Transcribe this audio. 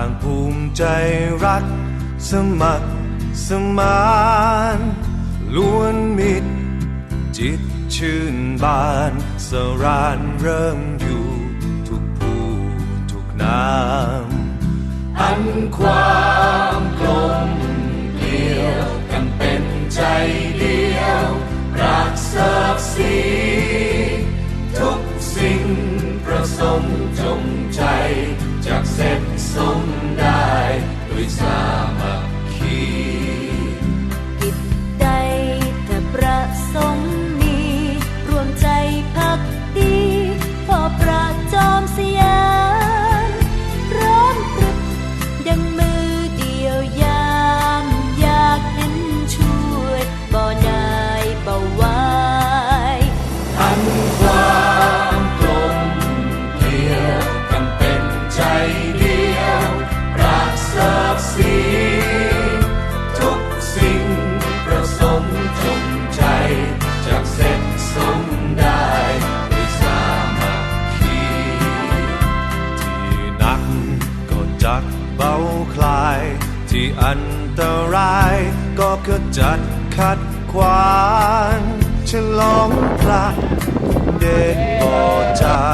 างภูมิใจรัก สมัครสมานล้วนมิตร จิตชื่นบาน สรานเริ่มอยู่ทุกผู้ทุกนามอันความกลมเกลียวกันเป็นใจเดียว รักศักดิ์ศรีทุกสิ่งประสมจงใจจากเสร็จสมได้ด้วยสาม อันตราย ก็ขจัดขัดขวางฉลองพระเดชบอจากะตะเวที